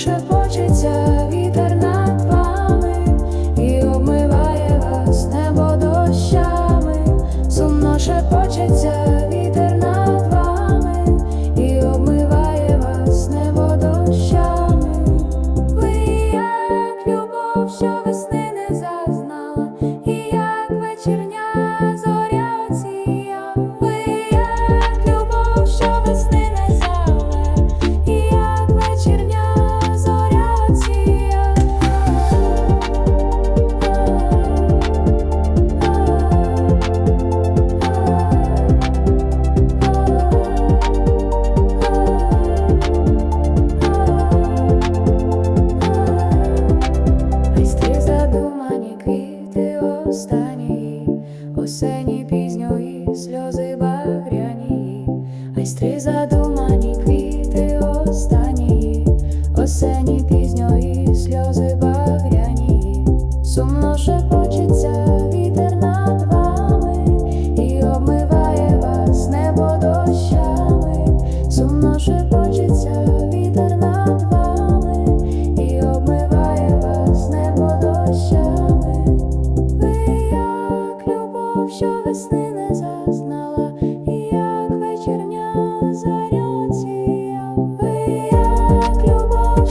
шепочеться вітер над вами і обмиває вас небо дощами, сумно шепочеться осені пізньої сльози багряні, айстри задумані квіти останії, осені пізньої сльози багряні, сумно шепочеться що весни не зазнала, і як вечірня заря ціяв, як любов.